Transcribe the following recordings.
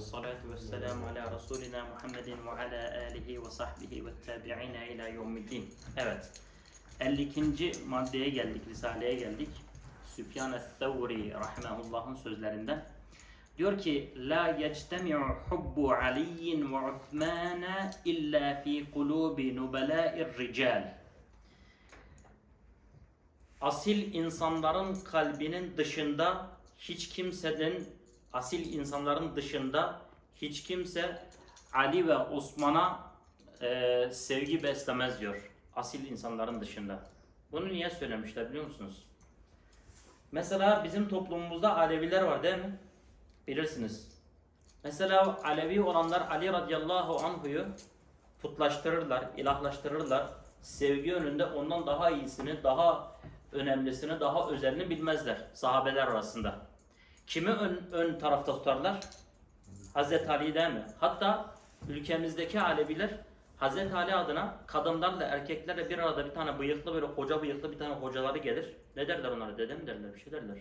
والصلاة والسلام على رسولنا محمد وعلى آله وصحبه والتابعين إلى يوم الدين. Evet. 52. maddeye geldik, Risale'ye geldik. Süfyan el-Thawri rahimahullah'ın sözlerinden. Diyor ki la yectemi'u hubbu Aliyin ve Uthmana illa fi kulubi nubela'ir rical. Asil insanların kalbinin dışında hiç kimsenin asil insanların dışında hiç kimse Ali ve Osman'a e, sevgi beslemez diyor. Asil insanların dışında. Bunu niye söylemişler biliyor musunuz? Mesela bizim toplumumuzda Aleviler var değil mi? Bilirsiniz. Mesela Alevi olanlar Ali radıyallahu anhu'yu putlaştırırlar, ilahlaştırırlar. Sevgi önünde ondan daha iyisini, daha önemlisini, daha özelini bilmezler sahabeler arasında. Kimi ön, ön tarafta tutarlar? Hazreti Ali değil mi? Hatta ülkemizdeki Aleviler Hazreti Ali adına kadınlarla erkeklerle bir arada bir tane bıyıklı böyle koca bıyıklı bir tane hocaları gelir. Ne derler onlara? Dede mi derler? Bir şey derler.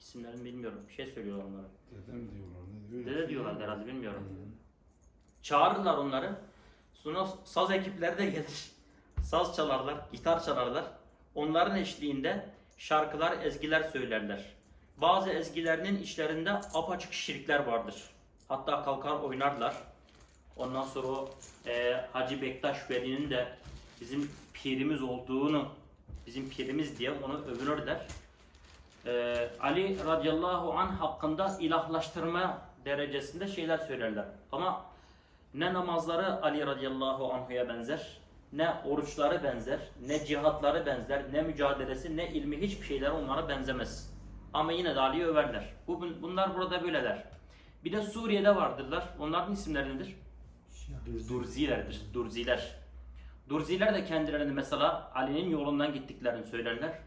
İsimlerini bilmiyorum. Bir şey söylüyorlar onlara. Dedem diyorlar. Ne? Dede diyorlar herhalde bilmiyorum. Çağırırlar onları. Sonra saz ekipleri de gelir. Saz çalarlar, gitar çalarlar. Onların eşliğinde şarkılar, ezgiler söylerler. Bazı ezgilerinin içlerinde apaçık şirkler vardır. Hatta kalkar oynarlar. Ondan sonra e, Hacı Bektaş Veli'nin de bizim pirimiz olduğunu, bizim pirimiz diye onu övünürler. E, Ali radıyallahu an hakkında ilahlaştırma derecesinde şeyler söylerler. Ama ne namazları Ali radıyallahu anhu'ya benzer, ne oruçları benzer, ne cihatları benzer, ne mücadelesi, ne ilmi hiçbir şeyler onlara benzemez. Ama yine de Ali'yi överler. Bu, bunlar burada böyleler. Bir de Suriye'de vardırlar. Onların isimleri nedir? Durzilerdir. Durziler. Durziler de kendilerini mesela Ali'nin yolundan gittiklerini söylerler.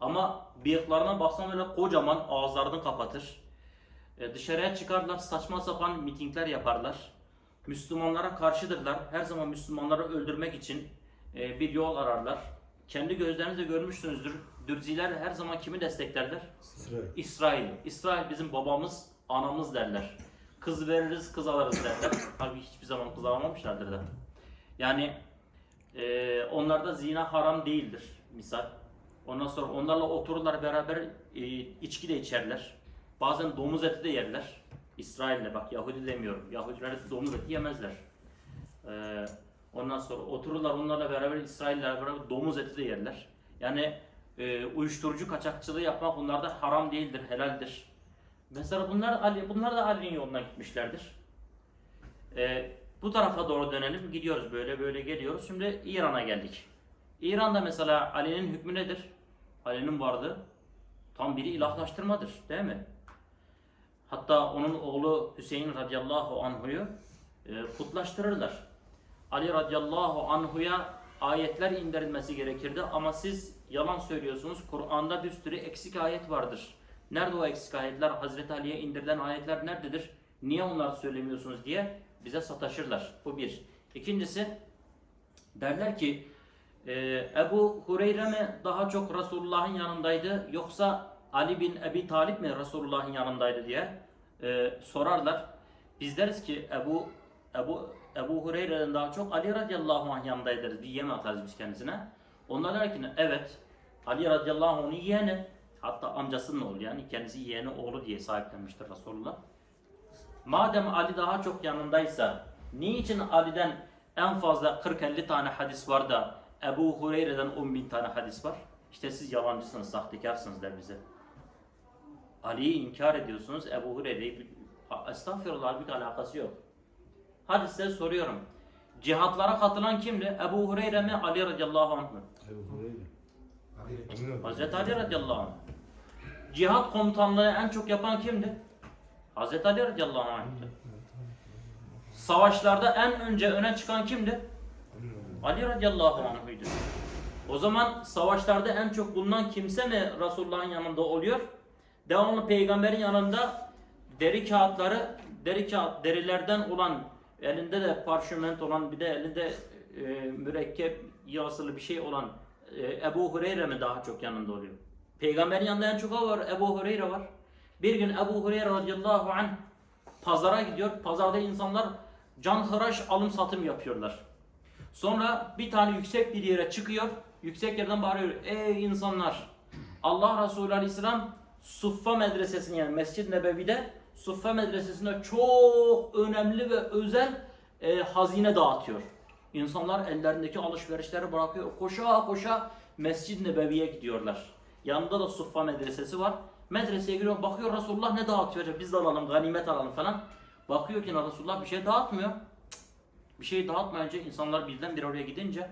Ama bıyıklarına baksan öyle kocaman ağızlarını kapatır. E, dışarıya çıkarlar, saçma sapan mitingler yaparlar. Müslümanlara karşıdırlar. Her zaman Müslümanları öldürmek için e, bir yol ararlar. Kendi gözlerinizle görmüşsünüzdür. Dürziler her zaman kimi desteklerler? İsrail. İsrail. İsrail bizim babamız, anamız derler. Kız veririz, kız alırız derler. Halbuki hiçbir zaman kız alamamışlardır da. Yani e, onlarda zina haram değildir misal. Ondan sonra onlarla otururlar beraber e, içki de içerler. Bazen domuz eti de yerler. İsrail'le bak Yahudi demiyorum. Yahudiler domuz eti yemezler. E, ondan sonra otururlar onlarla beraber İsrail'le beraber domuz eti de yerler. Yani e, uyuşturucu kaçakçılığı yapmak onlarda haram değildir, helaldir. Mesela bunlar bunlar da Ali'nin yoluna gitmişlerdir. E, bu tarafa doğru dönelim. Gidiyoruz böyle böyle geliyoruz. Şimdi İran'a geldik. İran'da mesela Ali'nin hükmü nedir? Ali'nin varlığı tam biri ilahlaştırmadır değil mi? Hatta onun oğlu Hüseyin radıyallahu anhu'yu e, putlaştırırlar. Ali radıyallahu anhu'ya ayetler indirilmesi gerekirdi ama siz yalan söylüyorsunuz. Kur'an'da bir sürü eksik ayet vardır. Nerede o eksik ayetler? Hazreti Ali'ye indirilen ayetler nerededir? Niye onları söylemiyorsunuz diye bize sataşırlar. Bu bir. İkincisi derler ki e, Ebu Hureyre mi daha çok Resulullah'ın yanındaydı yoksa Ali bin Ebi Talip mi Resulullah'ın yanındaydı diye e, sorarlar. Biz deriz ki Ebu Ebu Ebu Hureyre'den daha çok Ali radıyallahu anh yanındaydı deriz. Bir yeme atarız biz kendisine. Onlar der ki evet Ali radıyallahu anh onun yeğeni. Hatta amcasının oğlu yani kendisi yeğeni oğlu diye sahiplenmiştir Resulullah. Madem Ali daha çok yanındaysa niçin Ali'den en fazla 40-50 tane hadis var da Ebu Hureyre'den 10 bin tane hadis var? İşte siz yalancısınız, sahtekarsınız der bize. Ali'yi inkar ediyorsunuz, Ebu Hureyre'yi estağfirullah bir alakası yok. Hadi size soruyorum. Cihatlara katılan kimdi? Ebu Hureyre mi, Ali radıyallahu anh mı? Ebu. Hazreti Ali radıyallahu anh. Cihat komutanlığı en çok yapan kimdi? Hazreti Ali radıyallahu anh'tı. Savaşlarda en önce öne çıkan kimdi? Ali radıyallahu anh'ydı. O zaman savaşlarda en çok bulunan kimse mi Resulullah'ın yanında oluyor? Devamlı peygamberin yanında deri kağıtları, deri kağıt, derilerden olan, elinde de parşöment olan, bir de elinde e, mürekkep yasılı bir şey olan e, Ebu Hureyre mi daha çok yanında oluyor? Peygamberin yanında en çok var, Ebu Hureyre var. Bir gün Ebu Hureyre radıyallahu anh Pazara gidiyor. Pazarda insanlar canhıraş alım satım yapıyorlar. Sonra bir tane yüksek bir yere çıkıyor. Yüksek yerden bağırıyor. Ey insanlar! Allah Resulü Aleyhisselam Suffa medresesinin yani Mescid-i Nebevi'de Suffa medresesinde çok önemli ve özel e, hazine dağıtıyor. İnsanlar ellerindeki alışverişleri bırakıyor. Koşa koşa Mescid-i Nebevi'ye gidiyorlar. Yanında da Suffa medresesi var. Medreseye giriyor bakıyor Resulullah ne dağıtıyor? Biz de alalım ganimet alalım falan. Bakıyor ki Resulullah bir şey dağıtmıyor. Bir şey dağıtmayınca insanlar birden bir oraya gidince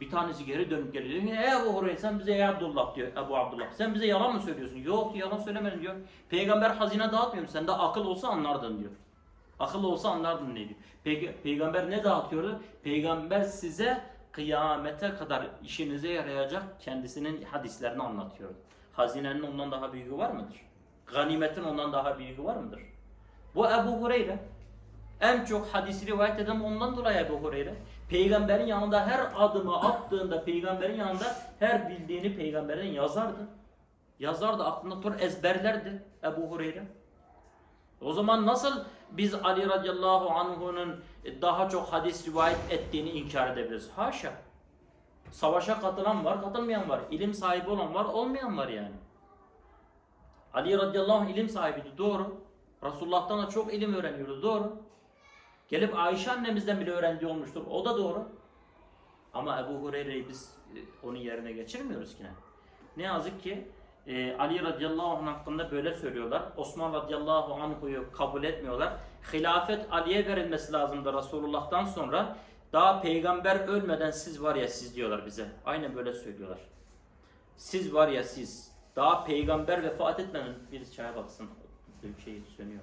bir tanesi geri dönüp geliyor. Diyor, Ey Ebu Hureyre sen bize ey Abdullah diyor. Ebu Abdullah. Sen bize yalan mı söylüyorsun? Yok yalan söylemedim diyor. Peygamber hazine dağıtmıyor. Sende akıl olsa anlardın diyor. Akıl olsa anlardın ne diyor. Peki, peygamber ne dağıtıyordu? Peygamber size kıyamete kadar işinize yarayacak kendisinin hadislerini anlatıyordu. Hazinenin ondan daha büyüğü var mıdır? Ganimetin ondan daha büyüğü var mıdır? Bu Ebu Hureyre. En çok hadisi rivayet eden ondan dolayı Ebu Hureyre. Peygamberin yanında her adımı attığında peygamberin yanında her bildiğini peygamberin yazardı. Yazardı aklında tutar ezberlerdi Ebu Hureyre. O zaman nasıl biz Ali radıyallahu anh'unun daha çok hadis rivayet ettiğini inkar edebiliriz? Haşa. Savaşa katılan var, katılmayan var. İlim sahibi olan var, olmayan var yani. Ali radıyallahu anh ilim sahibiydi, doğru. Resulullah'tan da çok ilim öğreniyordu, doğru. Gelip Ayşe annemizden bile öğrendiği olmuştur, o da doğru. Ama Ebu Hureyre'yi biz e, onun yerine geçirmiyoruz ki ne? Ne yazık ki e, Ali radıyallahu anh hakkında böyle söylüyorlar. Osman radıyallahu anh'u kabul etmiyorlar. Hilafet Ali'ye verilmesi lazımdı Resulullah'tan sonra. Daha peygamber ölmeden siz var ya siz diyorlar bize. Aynen böyle söylüyorlar. Siz var ya siz. Daha peygamber vefat etmeden birisi çaya baksın. Bir şey sönüyor.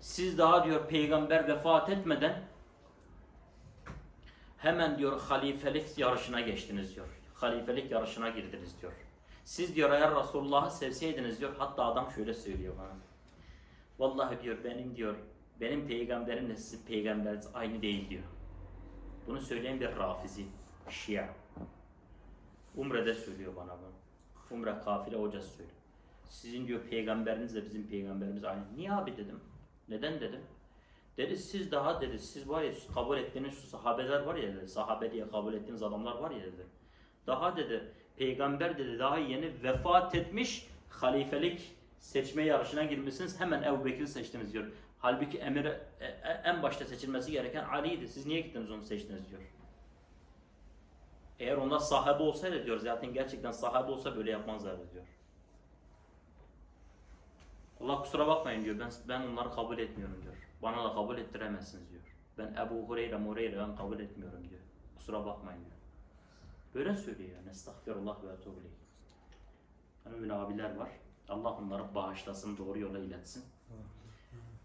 Siz daha diyor peygamber vefat etmeden hemen diyor halifelik yarışına geçtiniz diyor. Halifelik yarışına girdiniz diyor. Siz diyor eğer Resulullah'ı sevseydiniz diyor. Hatta adam şöyle söylüyor bana. Vallahi diyor benim diyor benim peygamberimle sizin peygamberiniz aynı değil diyor. Bunu söyleyen bir rafizi, şia. Umre'de söylüyor bana bunu. Umre kafile hocası söylüyor. Sizin diyor peygamberinizle bizim peygamberimiz aynı. Niye abi dedim. Neden dedim. Dedi siz daha dedi siz var ya kabul ettiğiniz sahabeler var ya dedi. Sahabe diye kabul ettiğiniz adamlar var ya dedi. Daha dedi peygamber dedi daha yeni vefat etmiş halifelik seçme yarışına girmişsiniz. Hemen Ebu Bekir'i seçtiniz diyor. Halbuki emir e- e- en başta seçilmesi gereken Ali'ydi. Siz niye gittiniz onu seçtiniz diyor. Eğer onlar sahabe olsaydı diyor zaten gerçekten sahabe olsa böyle yapmazlardı diyor. Allah kusura bakmayın diyor. Ben ben onları kabul etmiyorum diyor. Bana da kabul ettiremezsiniz diyor. Ben Ebu Hureyre Mureyre kabul etmiyorum diyor. Kusura bakmayın diyor. Böyle söylüyor yani. Estağfirullah ve ileyh. Mümin abiler var. Allah onları bağışlasın, doğru yola iletsin.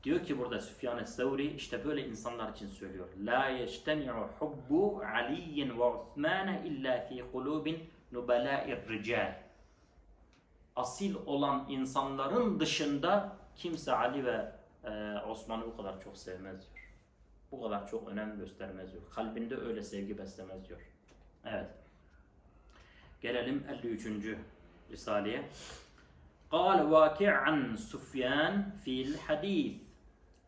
Diyor ki burada Süfyan Es-Sevri işte böyle insanlar için söylüyor. La yeştemi'u hubbu Aliyin ve Osman illa fi kulubin nubelâ'ir rical. Asil olan insanların dışında kimse Ali ve e, Osman'ı bu kadar çok sevmez diyor. Bu kadar çok önem göstermez diyor. Kalbinde öyle sevgi beslemez diyor. Evet. Gelelim 53. Risale'ye. Kâle vâki'an Sufyan fil hadis.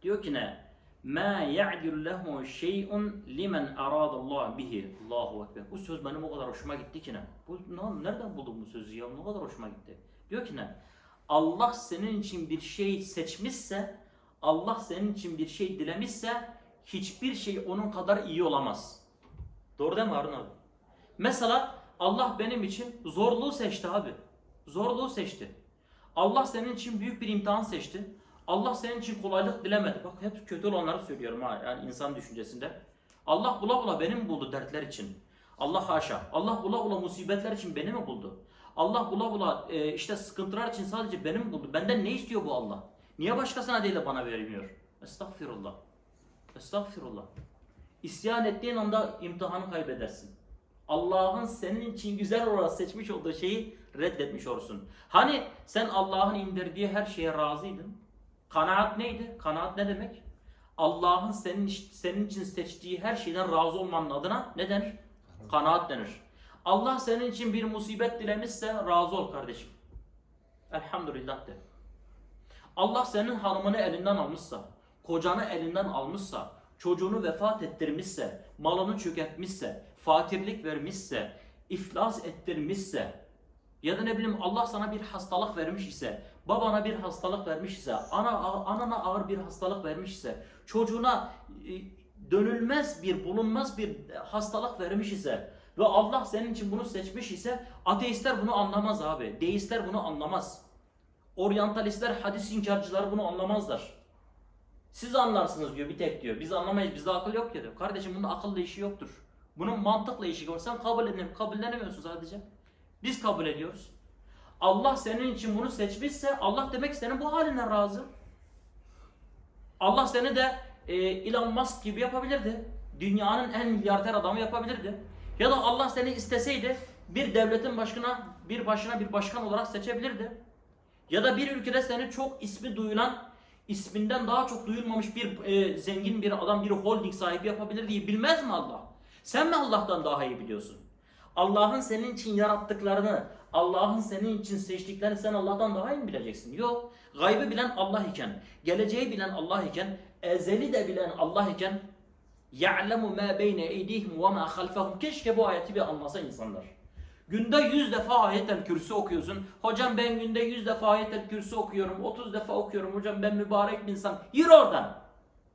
Diyor ki ne? Ma ya'dil lehu şey'un limen aradallah bihi. Allahu Ekber. Bu söz benim o kadar hoşuma gitti ki ne? Bu, ne nereden buldum bu sözü ya? Ne kadar hoşuma gitti. Diyor ki ne? Allah senin için bir şey seçmişse, Allah senin için bir şey dilemişse hiçbir şey onun kadar iyi olamaz. Doğru değil mi Harun abi? Mesela Allah benim için zorluğu seçti abi. Zorluğu seçti. Allah senin için büyük bir imtihan seçti. Allah senin için kolaylık dilemedi. Bak hep kötü olanları söylüyorum ha yani insan düşüncesinde. Allah bula bula beni mi buldu dertler için? Allah haşa. Allah bula bula musibetler için beni mi buldu? Allah bula bula e, işte sıkıntılar için sadece beni mi buldu? Benden ne istiyor bu Allah? Niye başkasına değil de bana vermiyor? Estağfirullah. Estağfirullah. İsyan ettiğin anda imtihanı kaybedersin. Allah'ın senin için güzel olarak seçmiş olduğu şeyi reddetmiş olursun. Hani sen Allah'ın indirdiği her şeye razıydın? Kanaat neydi? Kanaat ne demek? Allah'ın senin senin için seçtiği her şeyden razı olmanın adına ne denir? Kanaat denir. Allah senin için bir musibet dilemişse razı ol kardeşim. Elhamdülillah de. Allah senin hanımını elinden almışsa, kocanı elinden almışsa, çocuğunu vefat ettirmişse, malını çökertmişse, fakirlik vermişse, iflas ettirmişse, ya da ne bileyim Allah sana bir hastalık vermiş ise, babana bir hastalık vermiş ise, ana, anana ağır bir hastalık vermiş ise, çocuğuna e, dönülmez bir, bulunmaz bir hastalık vermiş ise ve Allah senin için bunu seçmiş ise ateistler bunu anlamaz abi. Deistler bunu anlamaz. Oryantalistler, hadis inkarcılar bunu anlamazlar. Siz anlarsınız diyor bir tek diyor. Biz anlamayız. Bizde akıl yok ya diyor. Kardeşim bunun akılla işi yoktur. Bunun mantıkla işi var. Sen kabul edin, kabullenemiyorsun sadece. Biz kabul ediyoruz. Allah senin için bunu seçmişse Allah demek senin bu halinden razı. Allah seni de e, Elon Musk gibi yapabilirdi. Dünyanın en milyarder adamı yapabilirdi. Ya da Allah seni isteseydi bir devletin başına bir başına bir başkan olarak seçebilirdi. Ya da bir ülkede seni çok ismi duyulan, isminden daha çok duyulmamış bir e, zengin bir adam, bir holding sahibi yapabilir diye bilmez mi Allah? Sen mi Allah'tan daha iyi biliyorsun? Allah'ın senin için yarattıklarını, Allah'ın senin için seçtiklerini sen Allah'tan daha iyi mi bileceksin? Yok. Gaybı bilen Allah iken, geleceği bilen Allah iken, ezeli de bilen Allah iken يَعْلَمُ مَا بَيْنَ اَيْدِيهِمْ وَمَا خَلْفَهُمْ Keşke bu ayeti bir anlasa insanlar. Günde 100 defa ayetel kürsü okuyorsun. Hocam ben günde 100 defa ayetel kürsü okuyorum. 30 defa okuyorum. Hocam ben mübarek bir insan. Yürü oradan.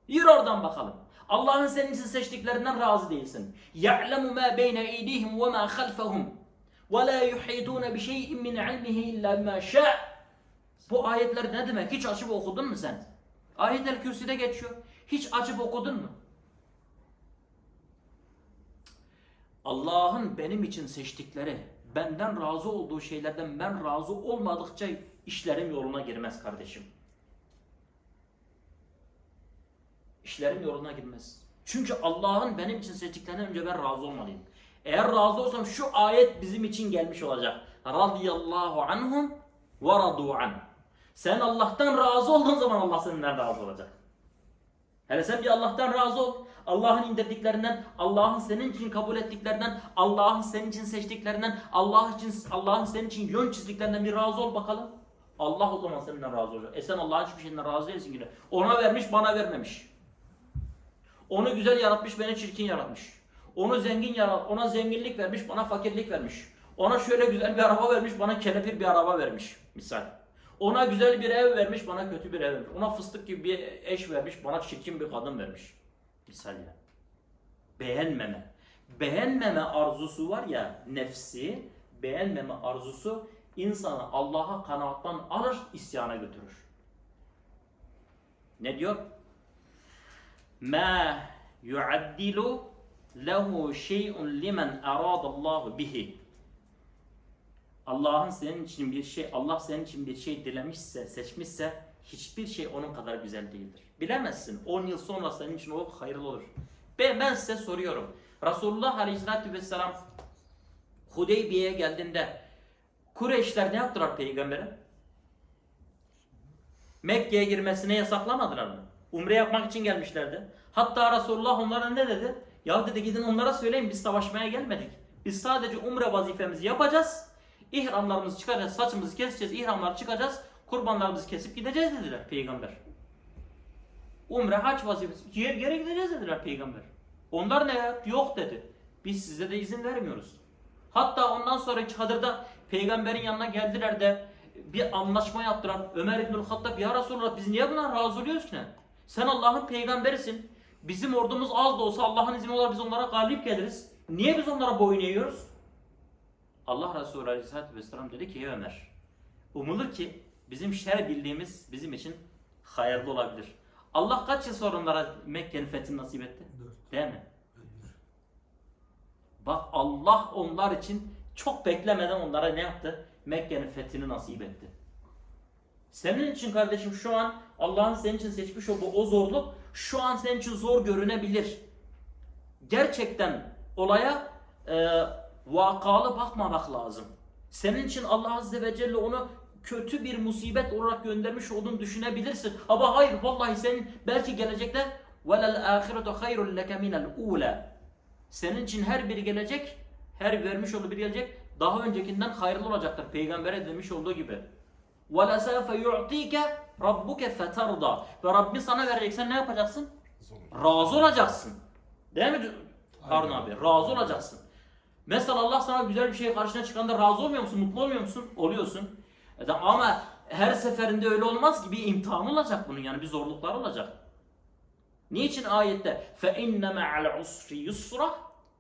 Yürü oradan bakalım. Allah'ın senin için seçtiklerinden razı değilsin. يَعْلَمُ مَا بَيْنَ اَيْدِيهِمْ وَمَا خَلْفَهُمْ وَلَا يُحِيطُونَ بِشَيْءٍ مِّنْ عِلْمِهِ اِلَّا مَا شَاءَ Bu ayetler ne demek? Hiç açıp okudun mu sen? Ayetel kürsüde geçiyor. Hiç açıp okudun mu? Allah'ın benim için seçtikleri, benden razı olduğu şeylerden ben razı olmadıkça işlerim yoluna girmez kardeşim. İşlerim yoluna girmez. Çünkü Allah'ın benim için seçtiklerinden önce ben razı olmalıyım. Eğer razı olsam şu ayet bizim için gelmiş olacak. Radiyallahu anhum ve radu an. Sen Allah'tan razı olduğun zaman Allah senden razı olacak. Hele sen bir Allah'tan razı ol. Allah'ın indirdiklerinden, Allah'ın senin için kabul ettiklerinden, Allah'ın senin için seçtiklerinden, Allah için Allah'ın senin için yön çizdiklerinden bir razı ol bakalım. Allah o zaman senden razı olacak. E sen Allah'ın hiçbir şeyinden razı değilsin ki. Ona vermiş, bana vermemiş. Onu güzel yaratmış, beni çirkin yaratmış. Onu zengin yarat, ona zenginlik vermiş, bana fakirlik vermiş. Ona şöyle güzel bir araba vermiş, bana kelepir bir araba vermiş. Misal. Ona güzel bir ev vermiş, bana kötü bir ev vermiş. Ona fıstık gibi bir eş vermiş, bana çirkin bir kadın vermiş. Misal ya. Beğenmeme. Beğenmeme arzusu var ya nefsi, beğenmeme arzusu insanı Allah'a kanaattan alır, isyana götürür. Ne diyor? Ma yuaddilu lehu şey'un limen aradallahu bihi. Allah'ın senin için bir şey, Allah senin için bir şey dilemişse, seçmişse hiçbir şey onun kadar güzel değildir. Bilemezsin. 10 yıl sonra senin için o hayırlı olur. Ben, ben size soruyorum. Resulullah Aleyhisselatü Vesselam Hudeybiye'ye geldiğinde Kureyşler ne yaptılar peygambere? Mekke'ye girmesine yasaklamadılar mı? Umre yapmak için gelmişlerdi. Hatta Resulullah onlara ne dedi? Ya dedi gidin onlara söyleyin biz savaşmaya gelmedik. Biz sadece umre vazifemizi yapacağız. İhramlarımızı çıkaracağız, saçımızı keseceğiz, ihramlar çıkacağız, kurbanlarımızı kesip gideceğiz dediler peygamber. Umre hac vazifesi. Geri, geri gideceğiz dediler peygamber. Onlar ne ya? Yok dedi. Biz size de izin vermiyoruz. Hatta ondan sonra çadırda peygamberin yanına geldiler de bir anlaşma yaptılar. Ömer İbnül Hattab ya Resulallah biz niye buna razı oluyoruz ki ne? Sen Allah'ın peygamberisin. Bizim ordumuz az da olsa Allah'ın izni olur biz onlara galip geliriz. Niye biz onlara boyun eğiyoruz? Allah Resulü Aleyhisselatü Vesselam dedi ki ey Ömer umulur ki bizim şer bildiğimiz bizim için hayırlı olabilir. Allah kaç yıl sonra onlara Mekke'nin fethini nasip etti? Değil mi? Bak Allah onlar için çok beklemeden onlara ne yaptı? Mekke'nin fethini nasip etti. Senin için kardeşim şu an Allah'ın senin için seçmiş olduğu o zorluk şu an senin için zor görünebilir. Gerçekten olaya e, vakalı bakmamak lazım. Senin için Allah Azze ve Celle onu kötü bir musibet olarak göndermiş olduğunu düşünebilirsin. Ama hayır vallahi senin belki gelecekte velel ahiretu hayrun leke minel ula. Senin için her biri gelecek, her vermiş olduğu bir gelecek daha öncekinden hayırlı olacaktır. Peygamber'e demiş olduğu gibi. وَلَسَافَ يُعْطِيكَ rabbuke fetarda. Ve Rabbin sana verecek. Sen ne yapacaksın? Razı olacaksın. Değil mi Harun abi? Razı olacaksın. Mesela Allah sana güzel bir şey karşına çıkanda razı olmuyor musun? Mutlu olmuyor musun? Oluyorsun. E Ama her seferinde öyle olmaz ki bir imtihan olacak bunun yani bir zorluklar olacak. Niçin ayette fe inne ma'al usri yusra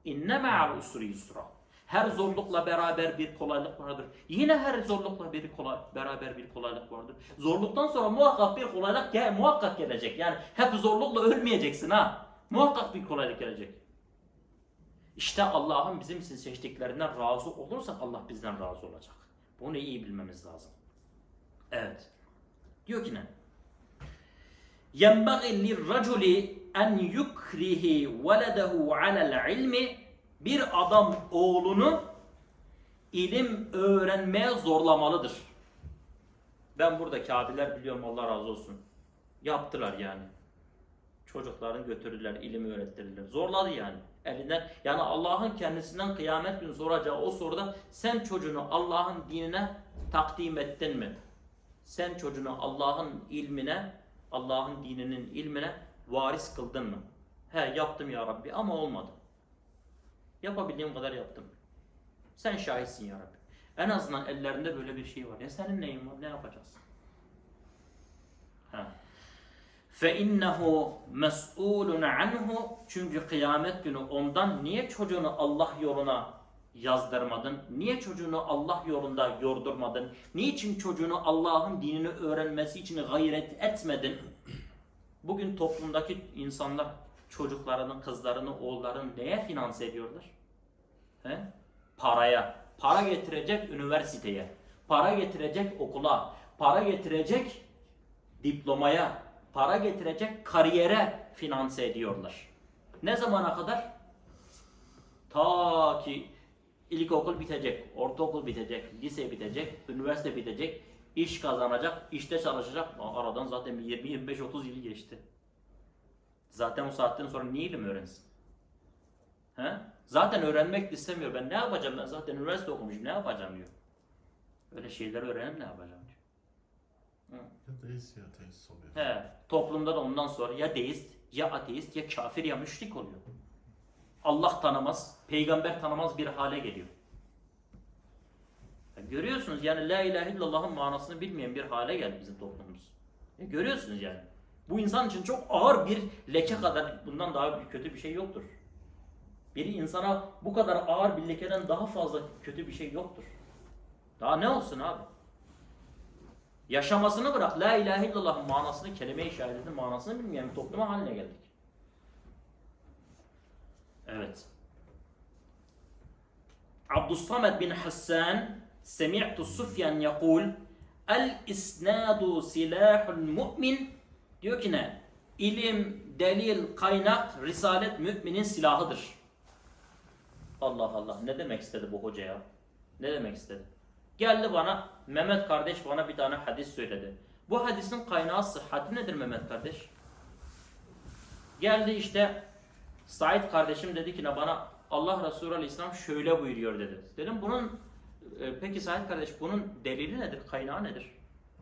inne ma'al usri yusra her zorlukla beraber bir kolaylık vardır. Yine her zorlukla bir kolay, beraber bir kolaylık vardır. Zorluktan sonra muhakkak bir kolaylık gel, muhakkak gelecek. Yani hep zorlukla ölmeyeceksin ha. Muhakkak bir kolaylık gelecek. İşte Allah'ın bizim için seçtiklerinden razı olursak Allah bizden razı olacak. Bunu iyi bilmemiz lazım. Evet. Diyor ki ne? يَنْبَغِي لِلرَّجُلِ اَنْ يُكْرِهِ وَلَدَهُ عَلَى الْعِلْمِ bir adam oğlunu ilim öğrenmeye zorlamalıdır. Ben buradaki abiler biliyorum Allah razı olsun. Yaptılar yani. Çocukların götürdüler, ilim öğrettirdiler. Zorladı yani. Elinden yani Allah'ın kendisinden kıyamet günü soracağı o soruda sen çocuğunu Allah'ın dinine takdim ettin mi? Sen çocuğunu Allah'ın ilmine, Allah'ın dininin ilmine varis kıldın mı? He yaptım ya Rabbi ama olmadı. Yapabildiğim kadar yaptım. Sen şahitsin ya Rabbi. En azından ellerinde böyle bir şey var. Ya senin neyin var? Ne yapacağız? Ha. فَاِنَّهُ مَسْئُولٌ عَنْهُ Çünkü kıyamet günü ondan niye çocuğunu Allah yoluna yazdırmadın? Niye çocuğunu Allah yolunda yordurmadın? Niçin çocuğunu Allah'ın dinini öğrenmesi için gayret etmedin? Bugün toplumdaki insanlar çocuklarını, kızlarını, oğullarını neye finanse ediyorlar? He? Paraya. Para getirecek üniversiteye. Para getirecek okula. Para getirecek diplomaya, para getirecek kariyere finanse ediyorlar. Ne zamana kadar? Ta ki ilkokul bitecek, ortaokul bitecek, lise bitecek, üniversite bitecek, iş kazanacak, işte çalışacak. Aradan zaten 20-25-30 yıl geçti. Zaten o saatten sonra niye ilim öğrensin? He? Zaten öğrenmek istemiyor. Ben ne yapacağım? Ben zaten üniversite okumuşum. Ne yapacağım diyor. Öyle şeyler öğrenip ne yapacağım diyor. Ya deist ya ateist oluyor. He, toplumda da ondan sonra ya deist, ya ateist, ya kafir, ya müşrik oluyor. Allah tanımaz, peygamber tanımaz bir hale geliyor. Ya görüyorsunuz yani la ilahe illallah'ın manasını bilmeyen bir hale geldi bizim toplumumuz. Ya görüyorsunuz yani. Bu insan için çok ağır bir leke kadar bundan daha kötü bir şey yoktur. Bir insana bu kadar ağır bir lekeden daha fazla kötü bir şey yoktur. Daha ne olsun abi? Yaşamasını bırak. La ilahe illallah'ın manasını, kelime-i şehadetin manasını bilmeyen bir topluma haline geldik. Evet. Abdüssamed bin Hassan semi'tu Sufyan yakul El isnadu silahul mu'min diyor ki ne? İlim, delil, kaynak, risalet müminin silahıdır. Allah Allah ne demek istedi bu hoca ya? Ne demek istedi? Geldi bana Mehmet kardeş bana bir tane hadis söyledi. Bu hadisin kaynağı sıhhati nedir Mehmet kardeş? Geldi işte Said kardeşim dedi ki ne bana Allah Resulü Aleyhisselam şöyle buyuruyor dedi. Dedim bunun e, peki Said kardeş bunun delili nedir? Kaynağı nedir?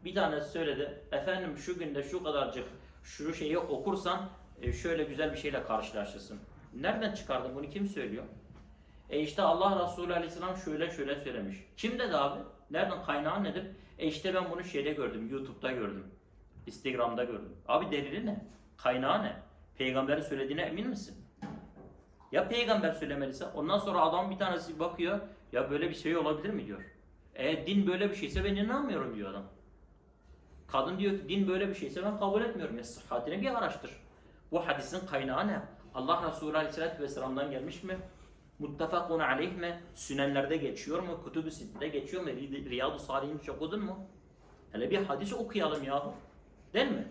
Bir tanesi söyledi. Efendim şu günde şu kadarcık şu şeyi okursan e, şöyle güzel bir şeyle karşılaşırsın. Nereden çıkardın bunu kim söylüyor? E işte Allah Resulü Aleyhisselam şöyle şöyle söylemiş. Kim dedi abi? Nereden kaynağı nedir? E işte ben bunu şeyde gördüm, YouTube'da gördüm. Instagram'da gördüm. Abi delili ne? Kaynağı ne? Peygamberin söylediğine emin misin? Ya peygamber söylemeliyse ondan sonra adam bir tanesi bakıyor ya böyle bir şey olabilir mi diyor. E din böyle bir şeyse ben inanmıyorum diyor adam. Kadın diyor ki din böyle bir şeyse ben kabul etmiyorum. Ya sıhhatini bir araştır. Bu hadisin kaynağı ne? Allah Resulü Aleyhisselatü Vesselam'dan gelmiş mi? Muttefakun aleyh mi? Sünenlerde geçiyor mu? Kutubu Sitte'de geçiyor mu? Ri- Riyadu Salih'in okudun mu? Hele bir hadis okuyalım yahu. Değil mi?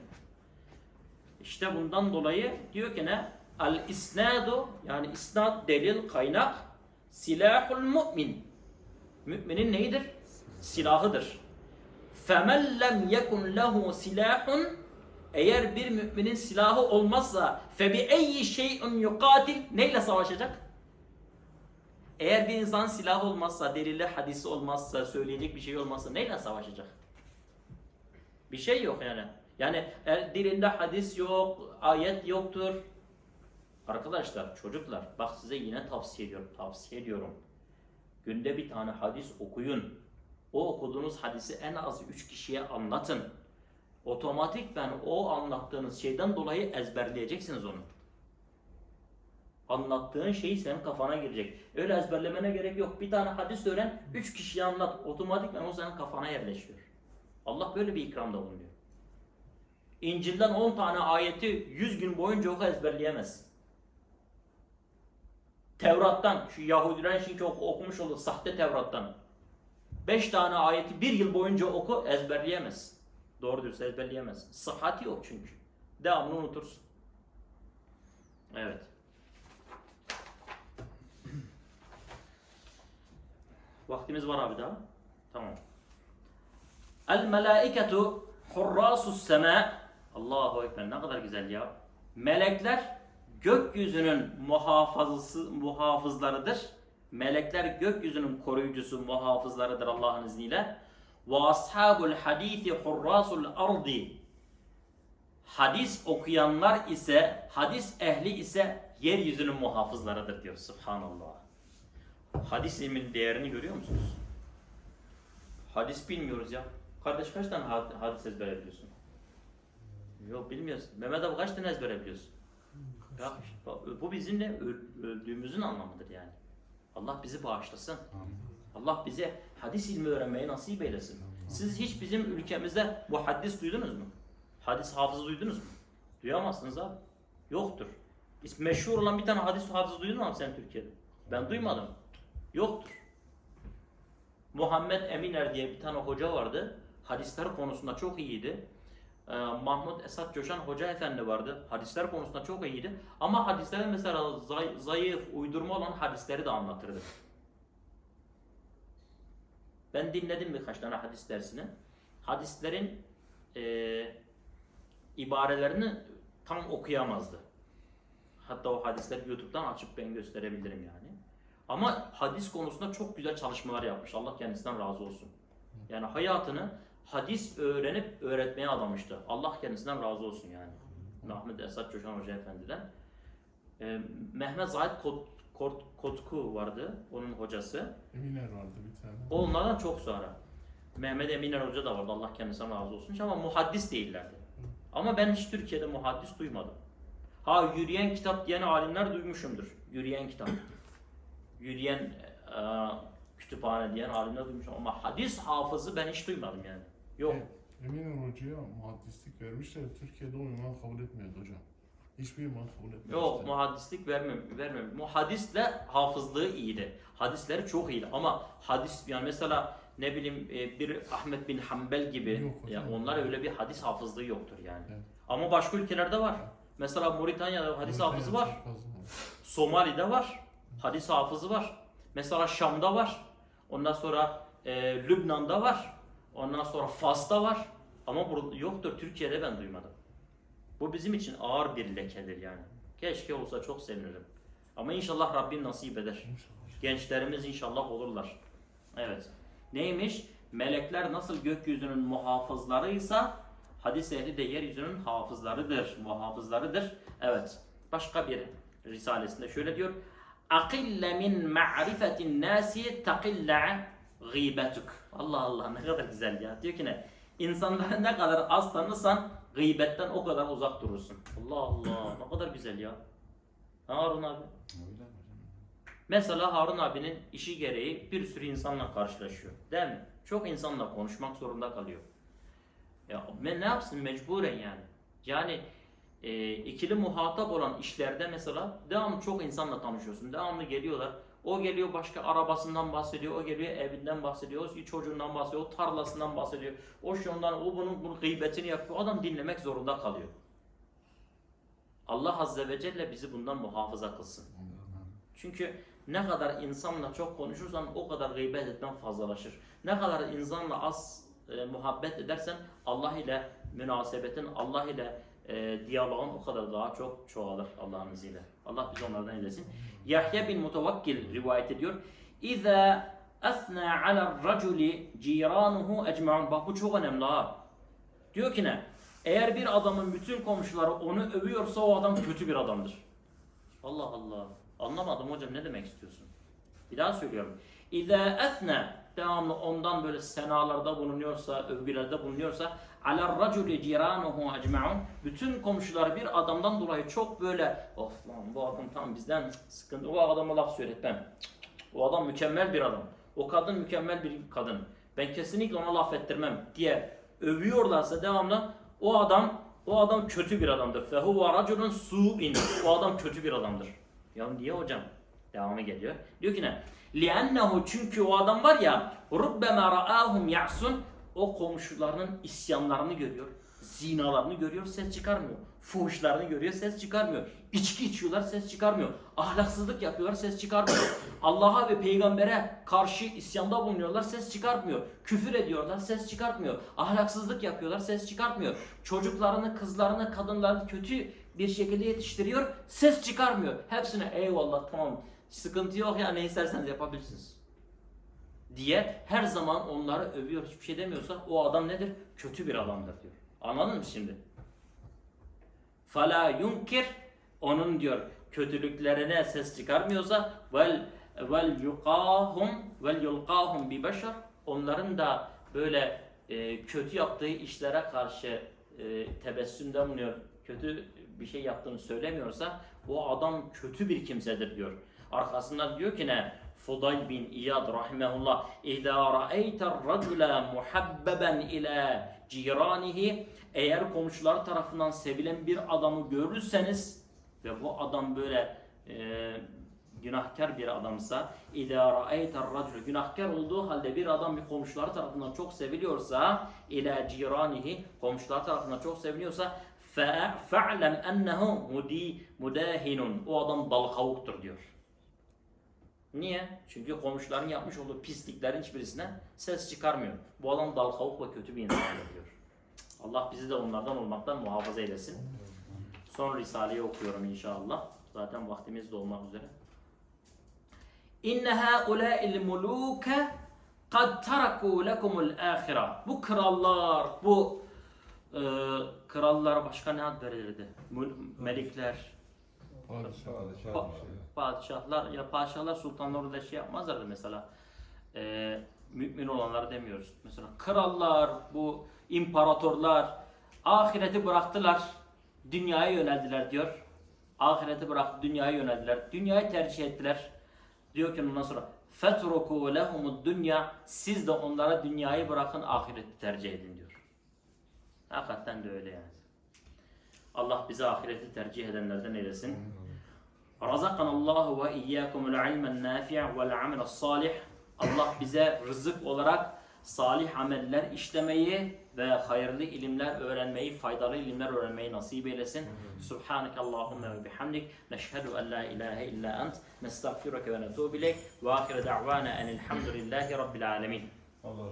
İşte bundan dolayı diyor ki ne? Al isnadu yani isnad delil kaynak silahul mu'min. Müminin neyidir? Silahıdır. فَمَنْ لَمْ يَكُنْ لَهُ silahun Eğer bir müminin silahı olmazsa فَبِأَيِّ شَيْءٌ يُقَاتِلْ Neyle savaşacak? Eğer bir insan silahı olmazsa, delili hadisi olmazsa, söyleyecek bir şey olmazsa neyle savaşacak? Bir şey yok yani. Yani el, dilinde hadis yok, ayet yoktur. Arkadaşlar, çocuklar bak size yine tavsiye ediyorum. Tavsiye ediyorum. Günde bir tane hadis okuyun. O okuduğunuz hadisi en az üç kişiye anlatın. Otomatik ben o anlattığınız şeyden dolayı ezberleyeceksiniz onu. Anlattığın şey senin kafana girecek. Öyle ezberlemene gerek yok. Bir tane hadis öğren, üç kişiye anlat. Otomatikman o senin kafana yerleşiyor. Allah böyle bir ikramda bulunuyor. İncil'den 10 tane ayeti 100 gün boyunca oku ezberleyemezsin. Tevrat'tan, şu Yahudilerin şimdi ok- okumuş olduğu sahte Tevrat'tan 5 tane ayeti bir yıl boyunca oku ezberleyemezsin. Doğru dürüst ezberleyemezsin. Sıhhati yok çünkü. Devamını unutursun. Evet. Vaktimiz var abi daha. Tamam. El melaiketu hurrasus sema. Allahu ekber ne kadar güzel ya. Melekler gökyüzünün muhafazısı muhafızlarıdır. Melekler gökyüzünün koruyucusu, muhafızlarıdır Allah'ın izniyle. Ve ashabul hadisi hurrasul ardi. Hadis okuyanlar ise, hadis ehli ise yeryüzünün muhafızlarıdır diyor. Subhanallah. Hadis ilminin değerini görüyor musunuz? Hadis bilmiyoruz ya. Kardeş kaç tane had- hadis ezbere biliyorsun? Yok bilmiyorsun. Mehmet abi kaç tane ezbere biliyorsun? Ya, bu bizim de öl- öldüğümüzün anlamıdır yani. Allah bizi bağışlasın. Allah bize hadis ilmi öğrenmeyi nasip eylesin. Siz hiç bizim ülkemizde bu hadis duydunuz mu? Hadis hafızı duydunuz mu? Duyamazsınız abi. Yoktur. Meşhur olan bir tane hadis hafızı duydun mu sen Türkiye'de? Ben duymadım. Yoktur. Muhammed Eminer diye bir tane hoca vardı. Hadisler konusunda çok iyiydi. Ee, Mahmut Esat Coşan Hoca Efendi vardı. Hadisler konusunda çok iyiydi. Ama hadislerin mesela zay- zayıf, uydurma olan hadisleri de anlatırdı. Ben dinledim birkaç tane hadis dersini. Hadislerin eee ibarelerini tam okuyamazdı. Hatta o hadisleri YouTube'dan açıp ben gösterebilirim yani. Ama hadis konusunda çok güzel çalışmalar yapmış. Allah kendisinden razı olsun. Yani hayatını hadis öğrenip öğretmeye adamıştı. Allah kendisinden razı olsun yani. Ahmet Esat Coşan Hoca Efendi'den. Ee, Mehmet Zahid Kot, Kort, Kotku vardı, onun hocası. Eminer vardı bir tane. O onlardan çok sonra. Mehmet Eminer Hoca da vardı, Allah kendisinden razı olsun. Ama muhaddis değillerdi. Ama ben hiç Türkiye'de muhaddis duymadım. Ha yürüyen kitap diyen alimler duymuşumdur. Yürüyen kitap. Yürüyen e, kütüphane diyen alimler duymuşum. Ama hadis hafızı ben hiç duymadım yani. Yok. E, Eminer Hoca'ya muhaddislik vermişler. Türkiye'de o ünvan kabul etmiyordu hocam. Hiçbir ünvan kabul etmiyordu. Yok muhaddislik vermem, vermem. Muhaddisle hafızlığı iyiydi. Hadisleri çok iyiydi ama hadis yani mesela ne bileyim e, bir Ahmet bin Hanbel gibi Yok hocam. ya onlar öyle bir hadis hafızlığı yoktur yani. Evet. Ama başka ülkelerde var. Mesela Moritanya'da hadis hafızı var. Çok fazla var. Somali'de var. Hadis hafızı var. Mesela Şam'da var. Ondan sonra e, Lübnan'da var. Ondan sonra Fas'ta var. Ama burada yoktur. Türkiye'de ben duymadım. Bu bizim için ağır bir lekedir yani. Keşke olsa çok sevinirim. Ama inşallah Rabbim nasip eder. İnşallah. Gençlerimiz inşallah olurlar. Evet. Neymiş? Melekler nasıl gökyüzünün muhafızlarıysa hadis ehli de yeryüzünün hafızlarıdır, muhafızlarıdır. Evet. Başka bir risalesinde şöyle diyor. Akille min ma'rifetin nasi takilla gıybetuk. Allah Allah ne kadar güzel ya. Diyor ki ne? İnsanları ne kadar az tanırsan gıybetten o kadar uzak durursun. Allah Allah ne kadar güzel ya. Ha Harun abi. Mesela Harun abinin işi gereği bir sürü insanla karşılaşıyor. Değil mi? Çok insanla konuşmak zorunda kalıyor. Ya ne yapsın mecburen yani. Yani e, ikili muhatap olan işlerde mesela devamlı çok insanla tanışıyorsun. Devamlı geliyorlar. O geliyor başka arabasından bahsediyor, o geliyor evinden bahsediyor, o çocuğundan bahsediyor, o tarlasından bahsediyor. O şundan, o bunun, bunun gıybetini yapıyor. Adam dinlemek zorunda kalıyor. Allah Azze ve Celle bizi bundan muhafaza kılsın. Çünkü ne kadar insanla çok konuşursan o kadar gıybet etmen fazlalaşır. Ne kadar insanla az e, muhabbet edersen Allah ile münasebetin, Allah ile e, diyaloğun o kadar daha çok çoğalır Allah'ın izniyle. Allah bizi onlardan eylesin. Yahya bin Mutevakkil rivayet ediyor. İza asna ala raculi ciranuhu ecma'un. Bak bu çok önemli ha. Diyor ki ne? Eğer bir adamın bütün komşuları onu övüyorsa o adam kötü bir adamdır. Allah Allah. Anlamadım hocam ne demek istiyorsun? Bir daha söylüyorum. İza esne devamlı ondan böyle senalarda bulunuyorsa, övgülerde bulunuyorsa alar raculi ciranuhu ecmaun bütün komşular bir adamdan dolayı çok böyle of lan bu adam tam bizden sıkıntı o adama laf söyletmem. O adam mükemmel bir adam. O kadın mükemmel bir kadın. Ben kesinlikle ona laf ettirmem diye övüyorlarsa devamlı o adam o adam kötü bir adamdır. Fehuve raculun su'in. O adam kötü bir adamdır. Ya niye hocam? Devamı geliyor. Diyor ki ne? لِأَنَّهُ çünkü o adam var ya رُبَّمَا رَآهُمْ يَعْسُنْ o komşularının isyanlarını görüyor. Zinalarını görüyor, ses çıkarmıyor. Fuhuşlarını görüyor, ses çıkarmıyor. İçki içiyorlar, ses çıkarmıyor. Ahlaksızlık yapıyorlar, ses çıkarmıyor. Allah'a ve peygambere karşı isyanda bulunuyorlar, ses çıkartmıyor. Küfür ediyorlar, ses çıkartmıyor. Ahlaksızlık yapıyorlar, ses çıkartmıyor. Çocuklarını, kızlarını, kadınlarını kötü bir şekilde yetiştiriyor, ses çıkarmıyor. Hepsine eyvallah tamam sıkıntı yok ya ne isterseniz yapabilirsiniz. Diye her zaman onları övüyor hiçbir şey demiyorsa o adam nedir? Kötü bir adamdır diyor. Anladın mı şimdi? Fala yunkir onun diyor kötülüklerine ses çıkarmıyorsa vel vel yuqahum vel yulqahum bi beşer onların da böyle e, kötü yaptığı işlere karşı e, tebessümde bulunuyor. Kötü bir şey yaptığını söylemiyorsa o adam kötü bir kimsedir diyor. Arkasından diyor ki ne? Fudayl bin İyad rahimehullah İzâ ra'eyter racule muhabbeben ila ciranihi eğer komşular tarafından sevilen bir adamı görürseniz ve bu adam böyle e, günahkar bir adamsa İzâ ra'eyter racule günahkar olduğu halde bir adam bir komşular tarafından çok seviliyorsa ila ciranihi komşular tarafından çok seviliyorsa fe- fe'lem ennehu mudahinun o adam bal kavuktur diyor. Niye? Çünkü komşuların yapmış olduğu pisliklerin hiçbirisine ses çıkarmıyor. Bu adam dal kavuk ve kötü bir insandır diyor. Allah bizi de onlardan olmaktan muhafaza eylesin. Son Risale'yi okuyorum inşallah. Zaten vaktimiz de olmak üzere. İnne hâulâil mulûke kad tarakû lekumul âhira. Bu krallar, bu e, krallara başka ne ad verilirdi? Melikler, Padişah. Pa- padişahlar ya padişahlar sultanlar da şey yapmazlardı mesela. Ee, mümin olanları demiyoruz. Mesela krallar, bu imparatorlar ahireti bıraktılar. Dünyaya yöneldiler diyor. Ahireti bırak dünyaya yöneldiler. Dünyayı tercih ettiler. Diyor ki ondan sonra fetruku lehumud dünya siz de onlara dünyayı bırakın ahireti tercih edin diyor. Hakikaten de öyle yani. Allah bize ahireti tercih edenlerden eylesin. Razakana Allahu ve iyyakumul ilmen nafi' vel amel salih. Allah bize rızık olarak salih ameller işlemeyi ve hayırlı ilimler öğrenmeyi, faydalı ilimler öğrenmeyi nasip eylesin. Subhaneke Allahümme ve bihamdik. Neşhedü en la ilahe illa ent. Nestağfiruke ve netubu ileyk. Ve ahire da'vana enilhamdülillahi rabbil alemin. Allah